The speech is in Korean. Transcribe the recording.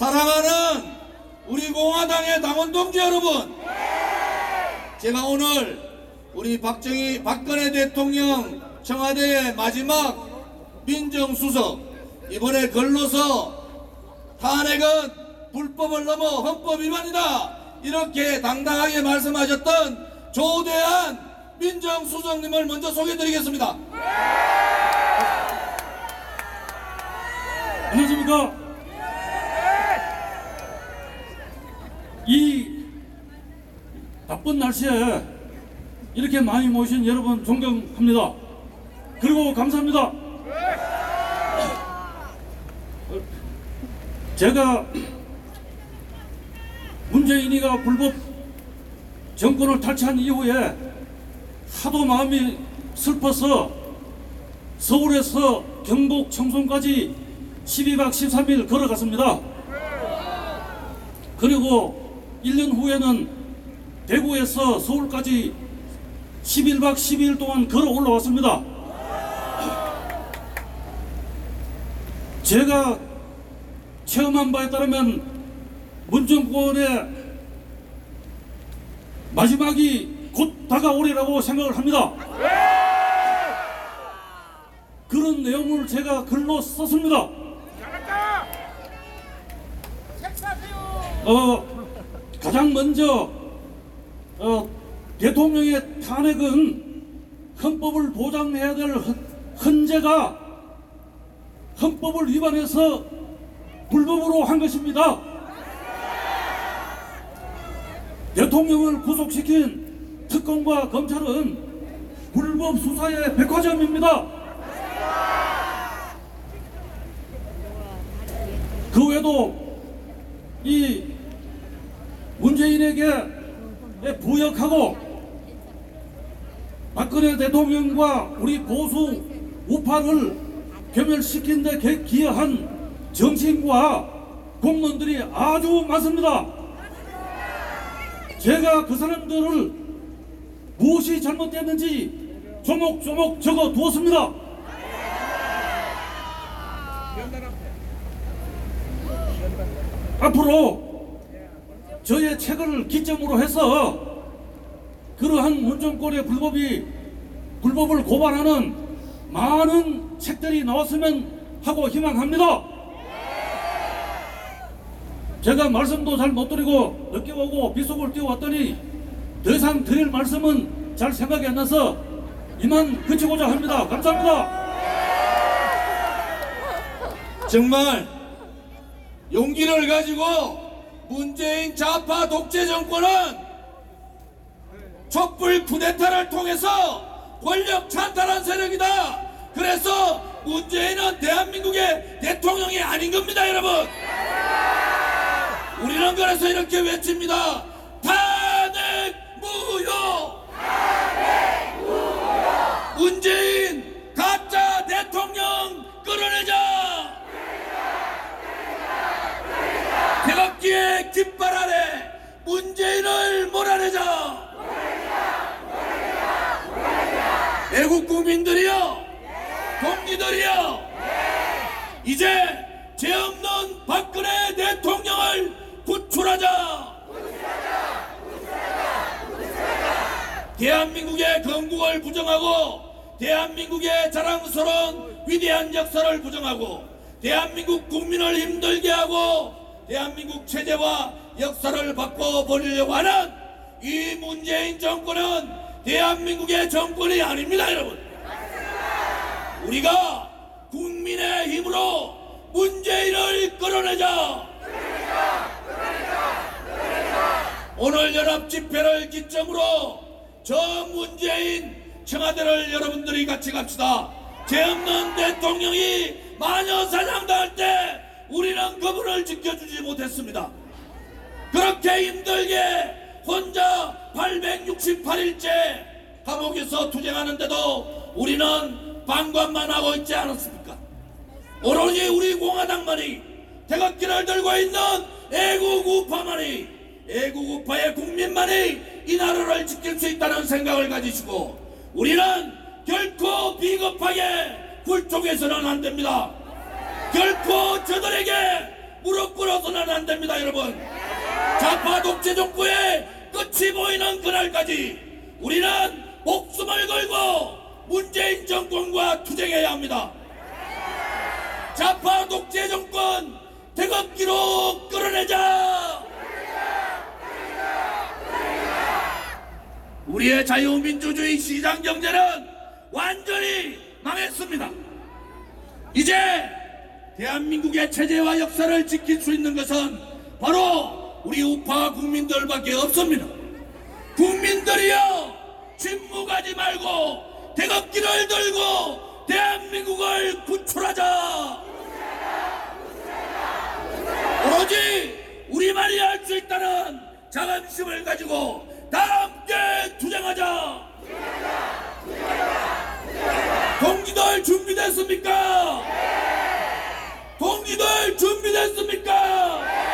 사랑하는 우리 공화당의 당원 동지 여러분, 제가 오늘 우리 박정희 박근혜 대통령 청와대의 마지막 민정수석 이번에 걸러서 탄핵은 불법을 넘어 헌법 위반이다 이렇게 당당하게 말씀하셨던 조대한 민정수석님을 먼저 소개드리겠습니다. 안녕하십니까? 이 나쁜 날씨에 이렇게 많이 모신 여러분 존경합니다. 그리고 감사합니다. 제가 문재인이가 불법 정권을 탈취한 이후에 하도 마음이 슬퍼서 서울에서 경북 청송까지 12박 13일 걸어갔습니다. 그리고 1년 후에는 대구에서 서울까지 11박 12일 동안 걸어 올라왔습니다. 제가 체험한 바에 따르면 문정권의 마지막이 곧 다가오리라고 생각을 합니다. 그런 내용을 제가 글로 썼습니다. 어, 가장 먼저 어, 대통령의 탄핵은 헌법을 보장해야 될 헌- 헌재가 헌법을 위반해서 불법으로 한 것입니다. 대통령을 구속시킨 특검과 검찰은 불법 수사의 백화점입니다. 그 외에도 이 문재인에게 부역하고 박근혜 대통령과 우리 보수 우파를 괴멸시킨 데 개- 기여한 정치인과 공무원들이 아주 많습니다. 제가 그 사람들을 무엇이 잘못됐는지 조목조목 적어 두었습니다. 앞으로 저의 책을 기점으로 해서 그러한 문정권의 불법이 불법을 고발하는 많은 책들이 나왔으면 하고 희망합니다. 제가 말씀도 잘 못 드리고 늦게 오고 빗속을 뛰어왔더니 더 이상 드릴 말씀은 잘 생각이 안 나서 이만 그치고자 합니다. 감사합니다. 정말 용기를 가지고 문재인 좌파 독재 정권은 촛불 쿠데타를 통해서 권력 찬탈한 세력이다. 그래서 문재인은 대한민국의 대통령이 아닌 겁니다, 여러분. 우리는 그래서 이렇게 외칩니다. 탄핵 무효! 문재인 가짜 대통령 끌어내자! 태극기의 깃발 아래 문재인을 몰아내자! 애국 국민들이여! 동지들이여! 이제 죄 없는 박근혜 대통령을 구출하자! 대한민국의 건국을 부정하고 대한민국의 자랑스러운 위대한 역사를 부정하고 대한민국 국민을 힘들게 하고 대한민국 체제와 역사를 바꿔버리려고 하는 이 문재인 정권은 대한민국의 정권이 아닙니다 여러분 우리가 국민의 힘으로 문재인을 끌어내자 오늘 연합 집회를 기점으로 저 문재인 청와대를 여러분들이 같이 갑시다. 죄 없는 대통령이 마녀 사냥당할 때 우리는 그분을 지켜주지 못했습니다. 그렇게 힘들게 혼자 868일째 감옥에서 투쟁하는데도 우리는 방관만 하고 있지 않았습니까? 오로지 우리 공화당만이 태극기를 들고 있는 애국 우파만이 애국 우파의 국민만이 이 나라를 지킬 수 있다는 생각을 가지시고 우리는 결코 비겁하게 굴쪽에서는 안 됩니다. 결코 저들에게 무릎 꿇어서는 안안 됩니다, 여러분. 좌파 독재 정부의 끝이 보이는 그날까지 우리는 목숨을 걸고 문재인 정권과 투쟁해야 합니다. 좌파 독재 정권 태극기로 끌어내자! 우리의 자유민주주의 시장 경제는 완전히 망했습니다. 이제 대한민국의 체제와 역사를 지킬 수 있는 것은 바로 우리 우파 국민들밖에 없습니다. 국민들이여 침묵하지 말고 태극기를 들고 대한민국을 구출하자. 오로지 우리만이 할 수 있다는 자긍심을 가지고 다 함께 투쟁하자. 동지들 준비됐습니까? 동지들 준비됐습니까?